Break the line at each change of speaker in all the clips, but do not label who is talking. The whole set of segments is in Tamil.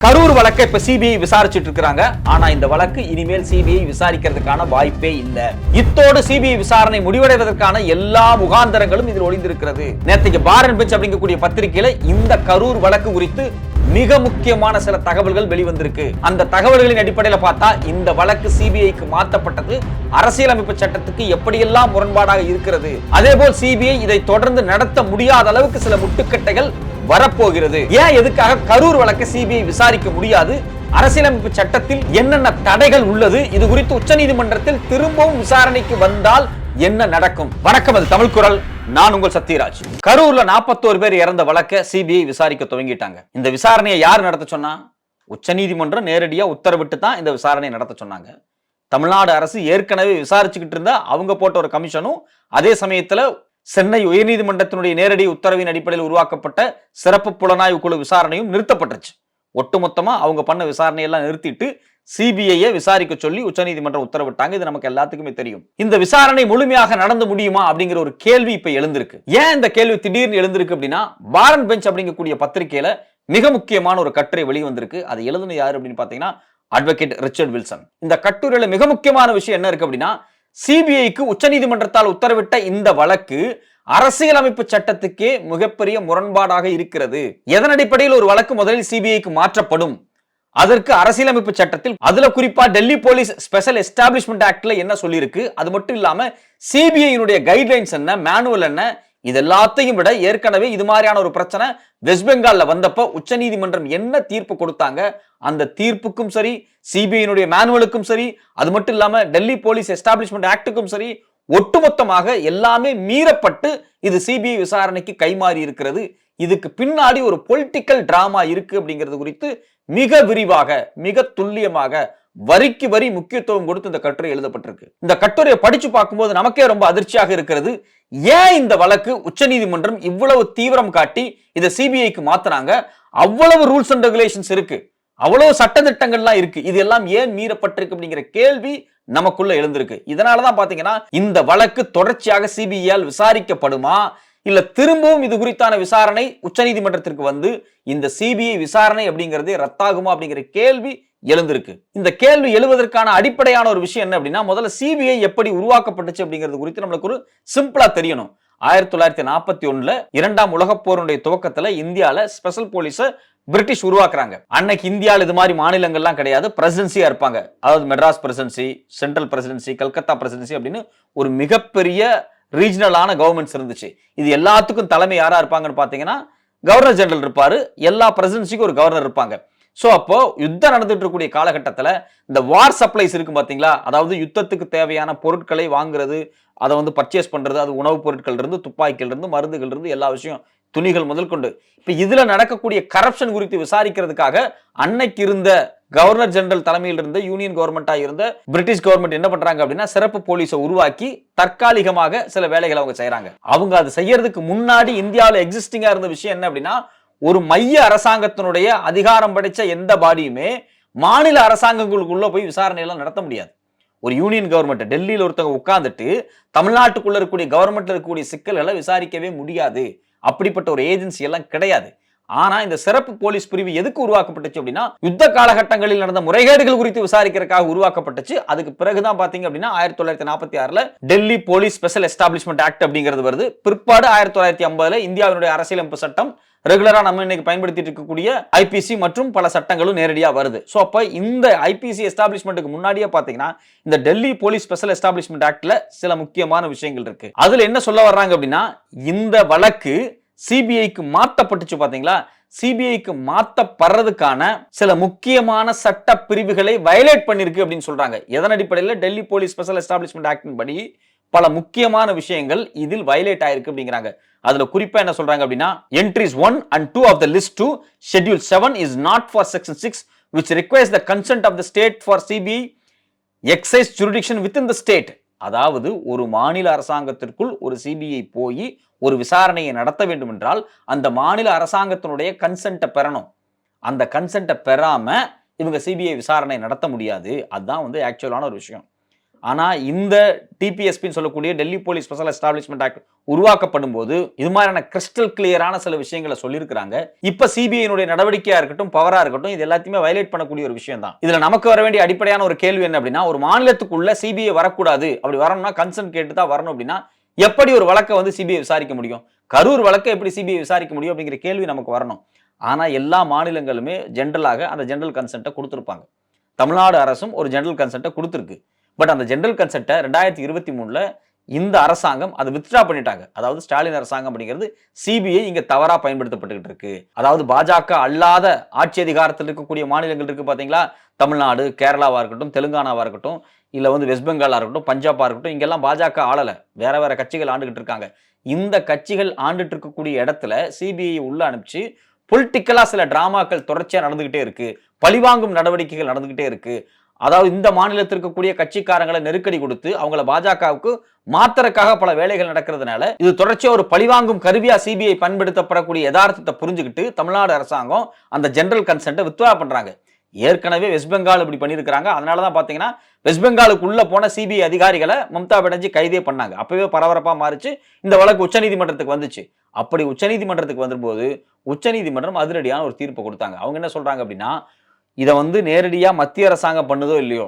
கரூர் வழக்கை இப்ப சிபிஐ விசாரிச்சுட்டு இருக்காங்க ஆனா இந்த வழக்கு இனிமேல் சிபிஐ விசாரிக்கிறதுக்கான வாய்ப்பே இல்ல. இத்தோடு சிபிஐ விசாரணை முடிவடைவதற்கான எல்லா முகாந்தரங்களும் இதில் ஒளிந்திருக்கிறது. நேற்றுக்கு பாரன் பெஞ்ச் அப்படிங்கக்கூடிய பத்திரிகையில இந்த கரூர் வழக்கு குறித்து மிக முக்கியமான சில தகவல்கள் வெளிவந்திருக்கு. அந்த தகவல்களின் அடிப்படையில பார்த்தா இந்த வழக்கு சிபிஐக்கு மாற்றப்பட்டது அரசியலமைப்பு சட்டத்துக்கு எப்படியெல்லாம் முரண்பாடாக இருக்கிறது. அதே போல் சிபிஐ இதை தொடர்ந்து நடத்த முடியாத அளவுக்கு சில முட்டுக்கட்டைகள் வரப்போகிறது. ஏன் எதுக்காக கரூர் வழக்கை சிபிஐ விசாரிக்க முடியாது? அரசியலமைப்பு சட்டத்தில் என்னென்ன தடைகள் உள்ளது? இது குறித்து உச்சநீதிமன்றத்தில் திரும்பவும் விசாரணைக்கு வந்தால் என்ன நடக்கும்? வணக்கம் அது தமிழ் குரல். நான் உங்கள் சத்யராஜ். கரூர்ல 41 பேர் இறந்த வழக்க சிபிஐ விசாரிக்க துவங்கிட்டாங்க. இந்த விசாரணையை யார் நடத்த சொன்னா? உச்சநீதிமன்றம் நேரடியா உத்தரவிட்டு தான் இந்த விசாரணையை நடத்த சொன்னாங்க. தமிழ்நாடு அரசு ஏற்கனவே விசாரிச்சுக்கிட்டு இருந்த அவங்க போட்ட ஒரு கமிஷனும் அதே சமயத்துல சென்னை உயர்நீதிமன்றத்தினுடைய நேரடி உத்தரவின் அடிப்படையில் உருவாக்கப்பட்ட சிறப்பு புலனாய்வு குழு விசாரணையும் நிறுத்தப்பட்டுருச்சு. ஒட்டுமொத்தமா அவங்க பண்ண விசாரணையெல்லாம் நிறுத்திட்டு சிபிஐயை விசாரிக்க சொல்லி உச்சநீதிமன்றம் உத்தரவிட்டாங்க. இது நமக்கு எல்லாத்துக்குமே தெரியும். இந்த விசாரணை முழுமையாக நடந்து முடியுமா அப்படிங்கிற ஒரு கேள்வி இப்ப எழுந்திருக்கு. ஏன் இந்த கேள்வி திடீர்னு எழுந்திருக்கு அப்படின்னா வாரன் பெஞ்ச் அப்படிங்கக்கூடிய பத்திரிகையில மிக முக்கியமான ஒரு கட்டுரை வெளிவந்திருக்கு. அதை எழுதுன யாரு அப்படின்னு பாத்தீங்கன்னா அட்வொகேட் ரிச்சர்ட் வில்சன். இந்த கட்டுரையில மிக முக்கியமான விஷயம் என்ன இருக்கு அப்படின்னா சிபிஐக்கு உச்சநீதிமன்றத்தால் உத்தரவிட்ட இந்த வழக்கு அரசியலமைப்பு சட்டத்துக்கே மிகப்பெரிய முரண்பாடாக இருக்கிறது. எதன் அடிப்படையில் ஒரு வழக்கு முதலில் சிபிஐக்கு மாற்றப்படும்? அதற்கு அரசியலமைப்பு சட்டத்தில் அதுல குறிப்பா டெல்லி போலீஸ் ஸ்பெஷல் எஸ்டாப்ளிஷ்மெண்ட் ஆக்ட்ல என்ன சொல்லியிருக்கு? அது மட்டும் இல்லாம சிபிஐனுடைய கைட்லைன்ஸ் என்ன மேனுவல் என்ன இது எல்லாத்தையும் விட ஏற்கனவே இது மாதிரியான ஒரு பிரச்சனை வெஸ்ட் பெங்கால்ல வந்தப்ப உச்சநீதிமன்றம் என்ன தீர்ப்பு கொடுத்தாங்க? அந்த தீர்ப்புக்கும் சரி சிபிஐனுடைய மேனுவலுக்கும் சரி அது மட்டும் இல்லாம டெல்லி போலீஸ் எஸ்டாப்ளிஷ்மெண்ட் ஆக்டுக்கும் சரி ஒட்டுமொத்தமாக எல்லாமே மீறப்பட்டு இது சிபிஐ விசாரணைக்கு கைமாறி இருக்கிறது. இதுக்கு பின்னாடி ஒரு பொலிட்டிக்கல் டிராமா இருக்கு அப்படிங்கிறது குறித்து மிக விரிவாக மிக துல்லியமாக வரிக்கு வரி முக்கியத்துவம் கொடுத்து இந்த கட்டுரை எழுதப்பட்டிருக்கு. இந்த கட்டுரையை படிச்சு பார்க்கும்போது நமக்கே ரொம்ப அதிர்ச்சியாக இருக்கிறது. ஏன் இந்த வழக்கு உச்சநீதிமன்றம் இவ்வளவு தீவிரம் காட்டி இதை சிபிஐக்கு மாத்துறாங்க? அவ்வளவு ரூல்ஸ் அண்ட் ரெகுலேஷன்ஸ் இருக்கு. அவ்வளோ சட்டத்திட்டங்கள்லாம் இருக்கு. இது எல்லாம் ஏன் மீறப்பட்டிருக்கு அப்படிங்கிற கேள்வி நமக்குள்ள எழுந்திருக்கு. இதனாலதான் பாத்தீங்கன்னா இந்த வழக்கு தொடர்ச்சியாக சிபிஐயால் விசாரிக்கப்படுமா? இல்ல திரும்பவும் இது குறித்தான விசாரணை உச்சநீதிமன்றத்திற்கு வந்து இந்த சிபிஐ விசாரணை அப்படிங்கிறதே ரத்தாகுமா அப்படிங்கிற கேள்வி எழுந்திருக்கு. இந்த கேள்வி எழுவதற்கான அடிப்படையான ஒரு விஷயம் என்ன அப்படின்னா முதல்ல சிபிஐ எப்படி உருவாக்கப்பட்டுச்சு அப்படிங்கிறது குறித்து நம்மளுக்கு ஒரு சிம்பிளா தெரியணும். ஆயிரத்தி தொள்ளாயிரத்தி நாற்பத்தி ஒன்றில் இரண்டாம் உலகப் போருடைய துவக்கத்துல இந்தியால ஸ்பெஷல் போலீஸை பிரிட்டிஷ் உருவாக்குறாங்க. அன்னைக்கு இந்தியாவில் இது மாதிரி மாநிலங்கள்லாம் கிடையாது. பிரசிடென்சியா இருப்பாங்க. அதாவது Madras presidency central presidency Calcutta presidency அப்படின்னு ஒரு மிகப்பெரிய ரீஜனலான கவர்மெண்ட்ஸ் இருந்துச்சு. இது எல்லாத்துக்கும் தலைமை யாரா இருப்பாங்கன்னு பாத்தீங்கன்னா கவர்னர் ஜெனரல் இருப்பாரு. எல்லா பிரசிடென்சிக்கும் ஒரு கவர்னர் இருப்பாங்க. ஸோ அப்போ யுத்தம் நடந்துட்டு இருக்கக்கூடிய காலகட்டத்தில் இந்த வார் சப்ளைஸ் இருக்கு பார்த்தீங்களா அதாவது யுத்தத்துக்கு தேவையான பொருட்களை வாங்குறது அதை வந்து பர்ச்சேஸ் பண்ணுறது அது உணவுப் பொருட்கள் இருந்து துப்பாக்கிகள் இருந்து மருந்துகள் இருந்து எல்லா விஷயம் துணிகள் முதல் கொண்டு இப்போ இதில் நடக்கக்கூடிய கரப்ஷன் குறித்து விசாரிக்கிறதுக்காக அன்னைக்கு இருந்த கவர்னர் ஜெனரல் தலைமையில் இருந்த யூனியன் கவர்மெண்ட்டாக இருந்த பிரிட்டிஷ் கவர்மெண்ட் என்ன பண்ணுறாங்க அப்படின்னா சிறப்பு போலீஸை உருவாக்கி தற்காலிகமாக சில வேலைகளை அவங்க செய்கிறாங்க அவங்க அதை செய்யறதுக்கு முன்னாடி இந்தியாவில் எக்ஸிஸ்டிங்காக இருந்த விஷயம் என்ன அப்படின்னா ஒரு மைய அரசாங்கத்தினுடைய அதிகாரம் படைச்ச எந்த பாடியுமே மாநில அரசாங்கங்களுக்குள்ள போய் விசாரணை எல்லாம் நடத்த முடியாது. ஒரு யூனியன் கவர்மெண்ட் டெல்லியில் ஒருத்தவங்க உட்காந்துட்டு தமிழ்நாட்டுக்குள்ள இருக்கக்கூடிய கவர்மெண்ட்ல இருக்கக்கூடிய சிக்கல்களை விசாரிக்கவே முடியாது. அப்படிப்பட்ட ஒரு ஏஜென்சி எல்லாம் கிடையாது. ஆனா இந்த சிறப்பு போலீஸ் பிரிவு எதுக்கு உருவாக்கப்பட்டுச்சு அப்படின்னா யுத்த காலகட்டங்களில் நடந்த முறைகேடுகள் குறித்து விசாரிக்கிறதுக்காக உருவாக்கப்பட்டுச்சு. அதுக்கு பிறகுதான் பாத்தீங்க அப்படின்னா ஆயிரத்தி தொள்ளாயிரத்தி நாற்பத்தி ஆறுல Delhi police special establishment act அப்படிங்கிறது வருது. பிற்பாடு ஆயிரத்தி தொள்ளாயிரத்தி ஐம்பதுல இந்தியாவினுடைய அரசியலமைப்பு சட்டம் ரெகுலரா நம்ம இன்னைக்கு பயன்படுத்திட்டு இருக்கக்கூடிய ஐபிசி மற்றும் பல சட்டங்களும் நேரடியாக வருது. ஸோ அப்போ இந்த ஐபிசி எஸ்டாப்ளிஷ்மெண்ட்டுக்கு முன்னாடியே பார்த்தீங்கன்னா இந்த டெல்லி போலீஸ் ஸ்பெஷல் எஸ்டாப்ளிஷ்மெண்ட் ஆக்டில் சில முக்கியமான விஷயங்கள் இருக்கு. அதில் என்ன சொல்ல வர்றாங்க அப்படின்னா இந்த வழக்கு சிபிஐக்கு மாற்றப்பட்டுச்சு பார்த்தீங்களா சிபிஐக்கு மாற்றப்படுறதுக்கான சில முக்கியமான சட்ட பிரிவுகளை வயலேட் பண்ணியிருக்கு அப்படின்னு சொல்றாங்க. எதன் அடிப்படையில்? டெல்லி போலீஸ் ஸ்பெஷல் எஸ்டாப்ளிஷ்மெண்ட் ஆக்டின் படி பல முக்கியமான விஷயங்கள் இதில் வயலேட் ஆயிருக்கு அப்படிங்கிறாங்க. அதுல குறிப்பா என்ன சொல்றாங்க அப்படின்னா entries one and two of the list two schedule seven is not for section six which requires the consent of the state for CBI excise jurisdiction with in the state அதாவது ஒரு மாநில அரசாங்கத்திற்குள் ஒரு சிபிஐ போய் ஒரு விசாரணையை நடத்த வேண்டும் என்றால் அந்த மாநில அரசாங்கத்தினுடைய கன்சென்ட்டை பெறணும். அந்த கன்சென்ட்டை பெறாம இவங்க சிபிஐ விசாரணை நடத்த முடியாது. அதுதான் வந்து ஆக்சுவலான ஒரு விஷயம். ஆனால் இந்த டிபிஎஸ்பின்னு சொல்லக்கூடிய Delhi police special establishment act உருவாக்கப்படும் போது இது மாதிரியான கிறிஸ்டல் கிளியரான சில விஷயங்களை சொல்லியிருக்கிறாங்க. இப்போ சிபிஐனுடைய நடவடிக்கையாக இருக்கட்டும் பவராக இருக்கட்டும் இது எல்லாத்தையுமே வயலேட் பண்ணக்கூடிய ஒரு விஷயம் தான். இதில் நமக்கு வர வேண்டிய அடிப்படையான ஒரு கேள்வி என்ன அப்படின்னா ஒரு மாநிலத்துக்குள்ள சிபிஐ வரக்கூடாது. அப்படி வரணும்னா கன்சர்ன் கேட்டு தான் வரணும் அப்படின்னா எப்படி ஒரு வழக்கை வந்து சிபிஐ விசாரிக்க முடியும்? கரூர் வழக்கை எப்படி சிபிஐ விசாரிக்க முடியும் அப்படிங்கிற கேள்வி நமக்கு வரணும். ஆனால் எல்லா மாநிலங்களுமே ஜென்ரலாக அந்த ஜென்ரல் கன்சென்ட்டை கொடுத்துருப்பாங்க. தமிழ்நாடு அரசும் ஒரு ஜென்ரல் கன்சென்ட்டை கொடுத்துருக்கு. பட் அந்த ஜென்ரல் கன்செப்டை ரெண்டாயிரத்தி இருபத்தி மூணில் இந்த அரசாங்கம் அதை வித்ட்ரா பண்ணிட்டாங்க. அதாவது ஸ்டாலின் அரசாங்கம் அப்படிங்கிறது சிபிஐ இங்கே தவறாக பயன்படுத்தப்பட்டுக்கிட்டு இருக்கு. அதாவது பாஜக அல்லாத ஆட்சி அதிகாரத்தில் இருக்கக்கூடிய மாநிலங்கள் இருக்குது பார்த்தீங்களா தமிழ்நாடு கேரளாவாக இருக்கட்டும் தெலுங்கானாவாக இருக்கட்டும் இல்லை வந்து வெஸ்ட் பெங்காலாக இருக்கட்டும் பஞ்சாபாக இருக்கட்டும் இங்கெல்லாம் பாஜக ஆளல. வேற வேற கட்சிகள் ஆண்டுகிட்டு இருக்காங்க. இந்த கட்சிகள் ஆண்டுட்டு இருக்கக்கூடிய இடத்துல சிபிஐ உள்ள அனுப்பிச்சு பொலிட்டிக்கலாக சில டிராமாக்கள் தொடர்ச்சியாக நடந்துகிட்டே இருக்கு. பழிவாங்கும் நடவடிக்கைகள் நடந்துகிட்டே இருக்கு. அதாவது இந்த மாநிலத்தில் இருக்கக்கூடிய கட்சிக்காரங்களை நெருக்கடி கொடுத்து அவங்கள பாஜகவுக்கு மாத்திரக்காக பல வேலைகள் நடக்கிறதுனால இது தொடர்ச்சியாக ஒரு பழிவாங்கும் கருவியா சிபிஐ பயன்படுத்தப்படக்கூடிய யதார்த்தத்தை புரிஞ்சுக்கிட்டு தமிழ்நாடு அரசாங்கம் அந்த ஜெனரல் கன்சென்ட்டை வித்வா பண்றாங்க. ஏற்கனவே வெஸ்ட் பெங்கால் இப்படி பண்ணியிருக்கிறாங்க. அதனால தான் பார்த்தீங்கன்னா வெஸ்ட் பெங்காலுக்கு உள்ள போன சிபிஐ அதிகாரிகளை மம்தா பானர்ஜி கைதே பண்ணாங்க. அப்பவே பரபரப்பாக மாறிச்சு. இந்த வழக்கு உச்சநீதிமன்றத்துக்கு வந்துச்சு. அப்படி உச்சநீதிமன்றத்துக்கு வந்தபோது உச்சநீதிமன்றம் அதிரடியான ஒரு தீர்ப்பு கொடுத்தாங்க. அவங்க என்ன சொல்றாங்க அப்படின்னா இதை வந்து நேரடியாக மத்திய அரசாங்கம் பண்ணுதோ இல்லையோ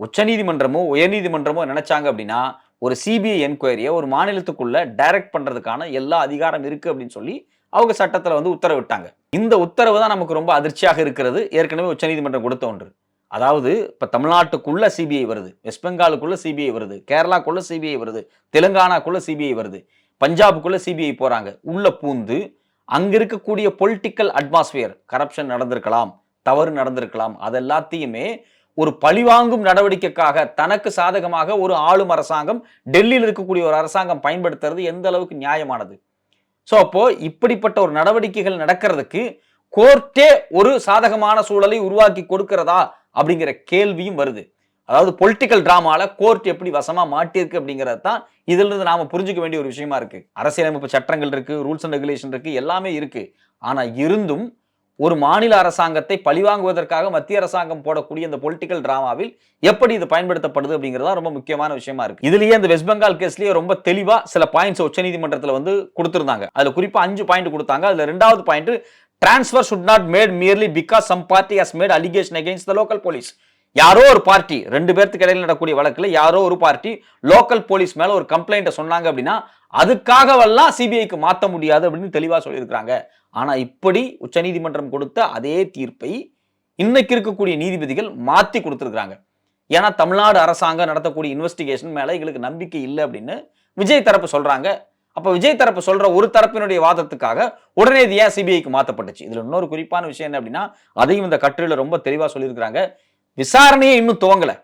உச்சநீதிமன்றமோ உயர்நீதிமன்றமோ நினைச்சாங்க அப்படின்னா ஒரு சிபிஐ என்கொயரியை ஒரு மாநிலத்துக்குள்ள டைரக்ட் பண்ணுறதுக்கான எல்லா அதிகாரம் இருக்குது அப்படின்னு சொல்லி அவங்க சட்டத்தில் வந்து உத்தரவிட்டாங்க. இந்த உத்தரவு தான் நமக்கு ரொம்ப அதிர்ச்சியாக இருக்கிறது. ஏற்கனவே உச்சநீதிமன்றம் கொடுத்த ஒன்று. அதாவது இப்போ தமிழ்நாட்டுக்குள்ள சிபிஐ வருது. வெஸ்ட் பெங்காலுக்குள்ள சிபிஐ வருது. கேரளாக்குள்ள சிபிஐ வருது. தெலுங்கானாக்குள்ள சிபிஐ வருது. பஞ்சாபுக்குள்ள சிபிஐ போகிறாங்க உள்ள பூந்து அங்கே இருக்கக்கூடிய பொலிட்டிக்கல் அட்மாஸ்பியர் கரப்ஷன் நடந்திருக்கலாம். தவறு நடந்திருக்கலாம். அது எல்லாத்தையுமே ஒரு பழிவாங்கும் நடவடிக்கைக்காக தனக்கு சாதகமாக ஒரு ஆளும் அரசாங்கம் டெல்லியில் இருக்கக்கூடிய ஒரு அரசாங்கம் பயன்படுத்துறது எந்த அளவுக்கு நியாயமானது? ஸோ அப்போ இப்படிப்பட்ட ஒரு நடவடிக்கைகள் நடக்கிறதுக்கு கோர்ட்டே ஒரு சாதகமான சூழலை உருவாக்கி கொடுக்கிறதா? அப்படிங்கிற கேள்வியும் வருது. அதாவது பொலிட்டிக்கல் டிராமால கோர்ட் எப்படி வசமா மாட்டியிருக்கு அப்படிங்கிறது தான் இதுல இருந்து நாம புரிஞ்சுக்க வேண்டிய ஒரு விஷயமா இருக்கு. அரசியலமைப்பு சட்டங்கள் இருக்கு ரூல்ஸ் அண்ட் ரெகுலேஷன் இருக்கு எல்லாமே இருக்கு. ஆனா இருந்தும் ஒரு மாநில அரசாங்கத்தை பழிவாங்குவதற்காக மத்திய அரசாங்கம் போடக்கூடிய இந்த பொலிட்டிக்கல் டிராமாவில் எப்படி இது பயன்படுத்தப்படுது அப்படிங்கிறது தான் ரொம்ப முக்கியமான விஷயமா இருக்கு. இதுலயே இந்த வெஸ்ட் பெங்கால் கேஸ்லயே ரொம்ப தெளிவா சில பாயிண்ட்ஸ் உச்சநீதிமன்றத்தில் வந்து கொடுத்திருந்தாங்க. அதுல குறிப்பா அஞ்சு பாயிண்ட் கொடுத்தாங்க. அதுல ரெண்டாவது point transfer should not made merely because some party has made allegation against the local police யாரோ ஒரு பார்ட்டி ரெண்டு பேர்த்துக்கு இடையில் நடக்கூடிய வழக்கில் யாரோ ஒரு பார்ட்டி லோக்கல் போலீஸ் மேல ஒரு கம்ப்ளைண்ட்டை சொன்னாங்க அப்படின்னா அதுக்காகவெல்லாம் சிபிஐக்கு மாற்ற முடியாது அப்படின்னு தெளிவாக சொல்லியிருக்கிறாங்க. ஆனால் இப்படி உச்சநீதிமன்றம் கொடுத்த அதே தீர்ப்பை இன்னைக்கு இருக்கக்கூடிய நீதிபதிகள் மாற்றி கொடுத்துருக்குறாங்க. ஏன்னா தமிழ்நாடு அரசாங்கம் நடத்தக்கூடிய இன்வெஸ்டிகேஷன் மேலே எங்களுக்கு நம்பிக்கை இல்லை அப்படின்னு விஜய் தரப்பு சொல்கிறாங்க அப்போ விஜய் தரப்பு சொல்கிற ஒரு தரப்பினுடைய வாதத்துக்காக உடனே இது ஏன் சிபிஐக்கு மாற்றப்பட்டுச்சு இதில் இன்னொரு குறிப்பான விஷயம் என்ன அப்படின்னா அதையும் இந்த கட்டுரையில் ரொம்ப தெளிவாக சொல்லியிருக்கிறாங்க. விசாரணையே இன்னும் துவங்கலை.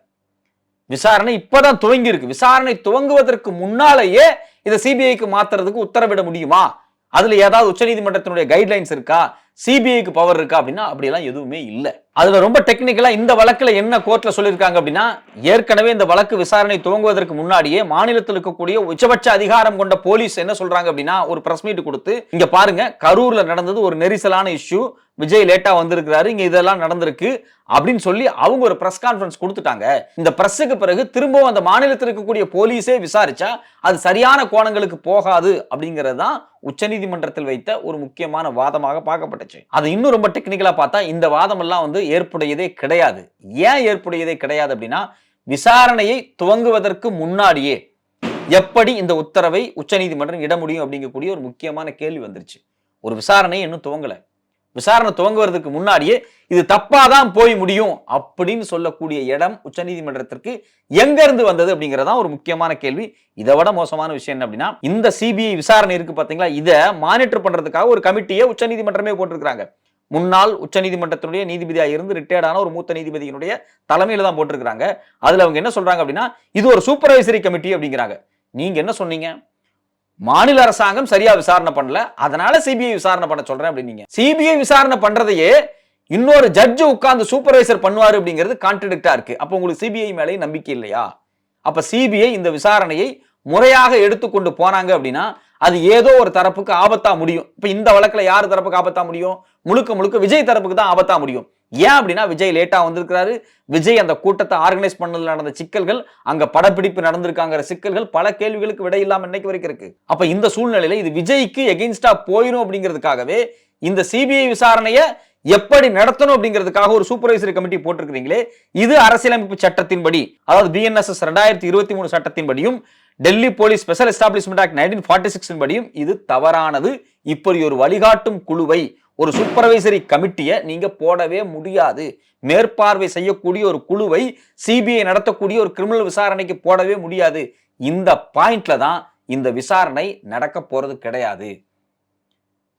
விசாரணை இப்பதான் துவங்கி இருக்கு விசாரணை துவங்குவதற்கு முன்னாலேயே இதை சிபிஐக்கு மாத்துறதுக்கு உத்தரவிட முடியுமா? அதுல ஏதாவது உச்சநீதிமன்றத்தினுடைய கைட்லைன்ஸ் இருக்கா? சிபிஐக்கு பவர் இருக்கா அப்படின்னா அப்படியெல்லாம் எதுவுமே இல்லை. அதுல ரொம்ப டெக்னிக்கலா இந்த வழக்குல என்ன கோர்ட்ல சொல்லியிருக்காங்க அப்படின்னா ஏற்கனவே இந்த வழக்கு விசாரணை துவங்குவதற்கு முன்னாடியே மாநிலத்தில் இருக்கக்கூடிய உச்சபட்ச அதிகாரம் கொண்ட போலீஸ் என்ன சொல்றாங்க அப்படின்னா ஒரு பிரஸ் மீட் கொடுத்து இங்க பாருங்க கரூர்ல நடந்தது ஒரு நெரிசலான இஷ்யூ விஜய் லேட்டா வந்திருக்கிறாரு இங்க இதெல்லாம் நடந்திருக்கு அப்படின்னு சொல்லி அவங்க ஒரு பிரஸ் கான்ஃபரன்ஸ் கொடுத்துட்டாங்க. இந்த பிரஸ்ஸுக்கு பிறகு திரும்பவும் அந்த மாநிலத்தில் இருக்கக்கூடிய போலீஸே விசாரிச்சா அது சரியான கோணங்களுக்கு போகாது அப்படிங்கிறது தான் உச்சநீதிமன்றத்தில் வைத்த ஒரு முக்கியமான வாதமாக பார்க்கப்பட்டுச்சு. அது இன்னும் ரொம்ப டெக்னிக்கலா பார்த்தா இந்த வாதம் எல்லாம் வந்து ஏற்புடையதே கிடையாது. ஏன் ஏற்புடையதே கிடையாது அப்படின்னா விசாரணையை துவங்குவதற்கு முன்னாடியே எப்படி இந்த உத்தரவை உச்சநீதிமன்றம் இட முடியும் அப்படிங்கக்கூடிய ஒரு முக்கியமான கேள்வி வந்துருச்சு. ஒரு விசாரணை இன்னும் துவங்கல. விசாரணை துவங்குவதற்கு முன்னாடியே இது தப்பாதான் போய் முடியும் அப்படின்னு சொல்லக்கூடிய இடம் உச்சநீதிமன்றத்திற்கு எங்க இருந்து வந்தது அப்படிங்கறதா ஒரு முக்கியமான கேள்வி. இதை விட மோசமான விஷயம் என்ன அப்படின்னா இந்த சிபிஐ விசாரணை இருக்கு பாத்தீங்களா? இதை மானிட்டர் பண்றதுக்காக ஒரு கமிட்டியை உச்சநீதிமன்றமே போட்டிருக்கிறாங்க. முன்னாள் உச்சநீதிமன்றத்தினுடைய நீதிபதியாக இருந்து ரிட்டையர்டான ஒரு மூத்த நீதிபதியினுடைய தலைமையில் தான் போட்டிருக்கிறாங்க. அதில் அவங்க என்ன சொல்கிறாங்க அப்படின்னா இது ஒரு சூப்பர்வைசரி கமிட்டி அப்படிங்கிறாங்க. நீங்கள் என்ன சொன்னீங்க? மாநில அரசாங்கம் சரியா விசாரணை பண்ணல அதனால சிபிஐ விசாரணை பண்ண சொல்றேன் அப்படின்னீங்க. சிபிஐ விசாரணை பண்றதையே இன்னொரு ஜட்ஜு உட்கார்ந்து சூப்பர்வைசர் பண்ணுவார் அப்படிங்கிறது கான்ட்ரடிக்டா இருக்கு. அப்போ உங்களுக்கு சிபிஐ மேலே நம்பிக்கை இல்லையா? அப்ப சிபிஐ இந்த விசாரணையை முறையாக எடுத்துக்கொண்டு போனாங்க அப்படின்னா அது ஏதோ ஒரு தரப்புக்கு ஆபத்தா முடியும். இப்போ இந்த வழக்கில் யார் தரப்புக்கு ஆபத்தா முடியும்? முழுக்க முழுக்க விஜய் தரப்புக்கு தான் ஆபத்தா முடியும். ஏன் அப்படின்னா விஜய் லேட்டாக வந்திருக்கிறாரு. விஜய் அந்த கூட்டத்தை ஆர்கனைஸ் பண்ணதில் நடந்த சிக்கல்கள் அங்க படப்பிடிப்பு நடந்திருக்காங்கிற சிக்கல்கள் பல கேள்விகளுக்கு விடை இல்லாமல் இன்னைக்கு வரைக்கும் இருக்கு. அப்ப இந்த சூழ்நிலையில இது விஜய்க்கு எகெயின்ஸ்டா போயிடும் அப்படிங்கிறதுக்காகவே இந்த சிபிஐ விசாரணையை எப்படி நடத்தணும் அப்படிங்கிறதுக்காக ஒரு சூப்பர்வைசரி கமிட்டி போட்டிருக்கிறீங்களே இது அரசியலமைப்பு சட்டத்தின்படி அதாவது பிஎன்எஸ்எஸ் ரெண்டாயிரத்தி இருபத்தி மூணு சட்டத்தின்படியும் Delhi police special establishment act nineteen forty சிக்ஸின் படியும் இது தவறானது. இப்படி ஒரு வழிகாட்டும் குழுவை ஒரு சூப்பர்வைசரி கமிட்டியை நீங்க போடவே முடியாது. மேற்பார்வை செய்யக்கூடிய ஒரு குழுவை சிபிஐ நடத்தக்கூடிய ஒரு கிரிமினல் விசாரணைக்கு போடவே முடியாது. இந்த பாயிண்ட்ல தான் இந்த விசாரணை நடக்க போறது கிடையாது.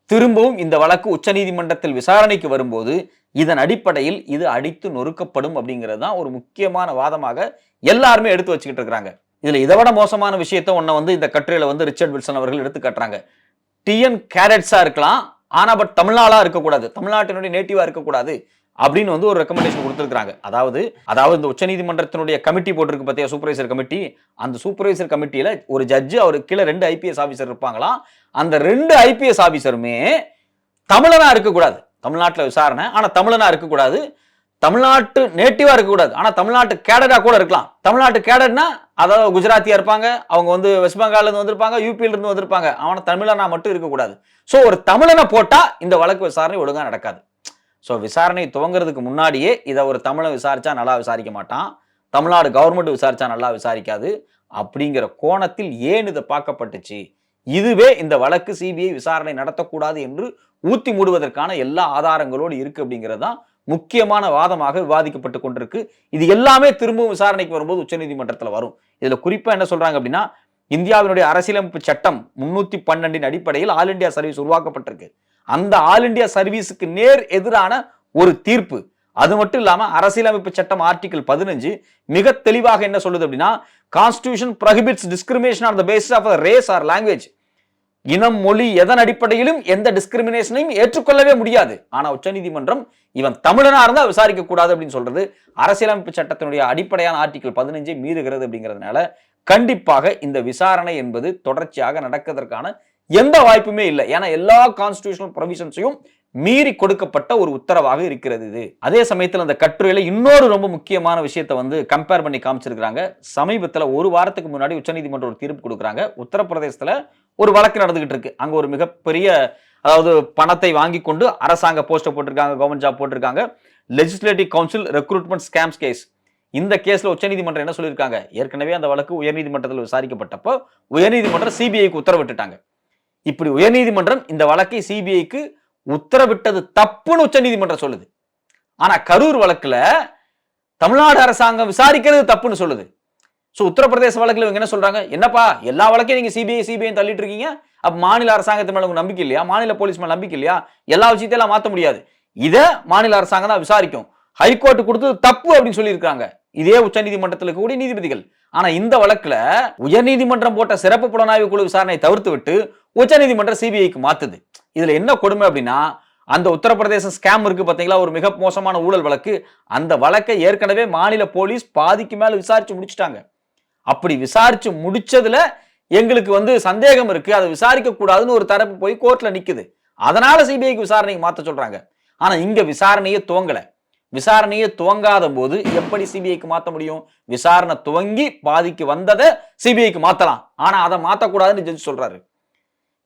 திரும்பவும் இந்த வழக்கு உச்சநீதிமன்றத்தில் விசாரணைக்கு வரும்போது இதன் அடிப்படையில் இது அடித்து நொறுக்கப்படும் அப்படிங்கிறது தான் ஒரு முக்கியமான வாதமாக எல்லாருமே எடுத்து வச்சுக்கிட்டு இருக்கிறாங்க. இதில் இதை விட மோசமான விஷயத்த ஒன்று வந்து இந்த கட்டுரையில் வந்து ரிச்சர்ட் வில்சன் அவர்கள் எடுத்து காட்டுறாங்க. டிஎன் கேரட்ஸாக இருக்கலாம் ஆனால் பட் தமிழ்நாளாக இருக்கக்கூடாது தமிழ்நாட்டினுடைய நேட்டிவாக இருக்கக்கூடாது அப்படின்னு வந்து ஒரு ரெக்கமெண்டேஷன் கொடுத்துருக்காங்க அதாவது அதாவது இந்த உச்சநீதிமன்றத்தினுடைய கமிட்டி போட்டிருக்கு பார்த்தியா சூப்பர்வைசர் கமிட்டி அந்த சூப்பர்வைசர் கமிட்டியில் ஒரு ஜட்ஜு அவர் கீழே ரெண்டு ஐபிஎஸ் ஆஃபீஸர் இருப்பாங்களாம். அந்த ரெண்டு ஐபிஎஸ் ஆஃபீஸருமே தமிழனாக இருக்கக்கூடாது. தமிழ்நாட்டில் விசாரணை ஆனால் தமிழனாக இருக்கக்கூடாது. தமிழ்நாட்டு நேட்டிவாக இருக்கக்கூடாது. ஆனால் தமிழ்நாட்டு கேடடாக கூட இருக்கலாம். தமிழ்நாட்டு கேடட்னா அதாவது குஜராத்தியாக இருப்பாங்க அவங்க வந்து வெஸ்ட் பெங்கால்லேருந்து வந்திருப்பாங்க யூபியிலேருந்து வந்திருப்பாங்க. அவனை தமிழனா மட்டும் இருக்கக்கூடாது. ஸோ ஒரு தமிழனை போட்டால் இந்த வழக்கு விசாரணை ஒழுங்காக நடக்காது. ஸோ விசாரணை துவங்குறதுக்கு முன்னாடியே இதை ஒரு தமிழன் விசாரித்தா நல்லா விசாரிக்க மாட்டான். தமிழ்நாடு கவர்மெண்ட் விசாரித்தா நல்லா விசாரிக்காது. அப்படிங்கிற கோணத்தில் ஏன் இதை பார்க்கப்பட்டுச்சு? இதுவே இந்த வழக்கு சிபிஐ விசாரணை நடத்தக்கூடாது என்று ஊத்தி மூடுவதற்கான எல்லா ஆதாரங்களோடு இருக்குது அப்படிங்கிறது தான் முக்கியமான வாதமாக விவாதிக்கப்பட்டு கொண்டிருக்கு. இது எல்லாமே திரும்பவும் விசாரணைக்கு வரும்போது உச்சநீதிமன்றத்தில் வரும். இதில் குறிப்பாக என்ன சொல்கிறாங்க அப்படின்னா இந்தியாவினுடைய அரசியலமைப்பு சட்டம் முன்னூற்றி பன்னெண்டின் அடிப்படையில் ஆல் இந்தியா சர்வீஸ் உருவாக்கப்பட்டிருக்கு. அந்த ஆல் இந்தியா சர்வீஸுக்கு நேர் எதிரான ஒரு தீர்ப்பு. அது மட்டும் இல்லாமல் அரசியலமைப்பு சட்டம் ஆர்டிகல் பதினஞ்சு மிக தெளிவாக என்ன சொல்லுது அப்படின்னா constitution prohibits discrimination on the basis of race or language இனம் மொழி எதன் அடிப்படையிலும் எந்த டிஸ்கிரிமினேஷனையும் ஏற்றுக்கொள்ளவே முடியாது. ஆனா உச்சநீதிமன்றம் இவன் தமிழனா இருந்தா விசாரிக்க கூடாது அப்படின்னு சொல்றது அரசியலமைப்பு சட்டத்தினுடைய அடிப்படையான ஆர்டிகல் பதினஞ்சை மீறுகிறது அப்படிங்கிறதுனால கண்டிப்பாக இந்த விசாரணை என்பது தொடர்ச்சியாக நடக்கிறதுக்கான எந்த வாய்ப்புமே இல்லை. ஏன்னா எல்லா கான்ஸ்டியூஷனல் ப்ரொவிஷன்ஸையும் மீறி கொடுக்கப்பட்ட ஒரு உத்தரவாக இருக்கிறது இது. அதே சமயத்தில் அந்த கட்டுரையில இன்னொரு ரொம்ப முக்கியமான விஷயத்தை வந்து கம்பேர் பண்ணி காமிச்சிருக்கிறாங்க. சமீபத்தில் ஒரு வாரத்துக்கு முன்னாடி உச்சநீதிமன்றம் ஒரு தீர்ப்பு கொடுக்குறாங்க. உத்தரப்பிரதேசத்தில் ஒரு வழக்கு நடந்துகிட்டு இருக்கு. அங்க ஒரு மிகப்பெரிய அதாவது பணத்தை வாங்கி கொண்டு அரசாங்க போஸ்டர் போட்டிருக்காங்க கவர்மெண்ட் ஜாப் போட்டிருக்காங்க. Legislative council recruitment scams case இந்த கேஸ்ல உச்சநீதிமன்றம் என்ன சொல்லியிருக்காங்க? ஏற்கனவே அந்த வழக்கு உயர்நீதிமன்றத்தில் விசாரிக்கப்பட்டப்போ உயர்நீதிமன்றம் சிபிஐக்கு உத்தரவிட்டுட்டாங்க. இப்படி உயர்நீதிமன்றம் இந்த வழக்கை சிபிஐக்கு உத்தரவிட்டது தப்புன்னு உச்சநீதிமன்றம் சொல்லுது. ஆனா கரூர் வழக்குல தமிழ்நாடு அரசாங்கம் விசாரிக்கிறது தப்புன்னு சொல்லுது. ஸோ உத்தரப்பிரதேச வழக்கில் இவங்க என்ன சொல்றாங்க? என்னப்பா எல்லா வழக்கையும் நீங்க சிபிஐ சிபிஐ தள்ளிட்டு இருக்கீங்க. அப்ப மாநில அரசாங்கத்து மேல உங்களுக்கு நம்பிக்கை இல்லையா? மாநில போலீஸ் மேல நம்பிக்கை இல்லையா? எல்லா விஷயத்தையும் மாத்த முடியாது. இதை மாநில அரசாங்கம் தான் விசாரிக்கும். ஹைகோர்ட் கொடுத்தது தப்பு அப்படின்னு சொல்லியிருக்காங்க இதே உச்சநீதிமன்றத்தில் இருக்கக்கூடிய நீதிபதிகள். ஆனா இந்த வழக்குல உயர்நீதிமன்றம் போட்ட சிறப்பு புலனாய்வு குழு விசாரணையை தவிர்த்து விட்டு உச்சநீதிமன்றம் சிபிஐக்கு மாத்துது. இதுல என்ன கொடுமை அப்படின்னா அந்த உத்தரப்பிரதேச ஸ்கேம் இருக்கு பாத்தீங்களா? ஒரு மிக மோசமான ஊழல் வழக்கு. அந்த வழக்கை ஏற்கனவே மாநில போலீஸ் பாதிக்கு மேல விசாரிச்சு முடிச்சுட்டாங்க. அப்படி விசாரிச்சு முடிச்சதுல எங்களுக்கு வந்து சந்தேகம் இருக்கு. அதை விசாரிக்க கூடாதுன்னு ஒரு தரப்பு போய் கோர்ட்ல நிக்குது. அதனால சிபிஐக்கு விசாரணைக்கு மாத்த சொல்றாங்க. ஆனா இங்க விசாரணையே துவங்கல. விசாரணையே துவங்காத போது எப்படி சிபிஐக்கு மாத்த முடியும்? விசாரணை துவங்கி பாதிக்கு வந்ததை சிபிஐக்கு மாத்தலாம். ஆனா அதை மாத்தக்கூடாதுன்னு ஜட்ஜ் சொல்றாரு.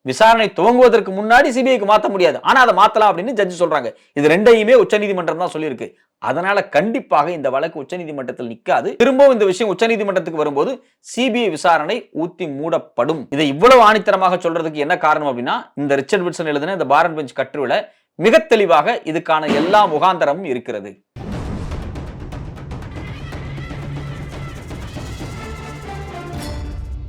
விசாரணை துவங்குவதற்கு முன்னாடி சிபிஐக்கு மாத்த முடியாது. ஆனா அதை மாத்தலாம் அப்படின்னு ஜட்ஜ் சொல்றாங்க. இது ரெண்டையுமே உச்சநீதிமன்றம் தான் சொல்லியிருக்கு. அதனால கண்டிப்பாக இந்த வழக்கு உச்சநீதிமன்றத்தில் நிக்காது. திரும்பவும் இந்த விஷயம் உச்சநீதிமன்றத்துக்கு வரும்போது சிபிஐ விசாரணை ஊத்தி மூடப்படும். இதை இவ்வளவு ஆணித்தரமாக சொல்றதுக்கு என்ன காரணம் அப்படின்னா இந்த ரிச்சர்ட் விட்சன் எழுதின இந்த பாரன் பெஞ்ச் கட்டுரையில மிக தெளிவாக இதுக்கான எல்லா முகாந்தரமும் இருக்கிறது.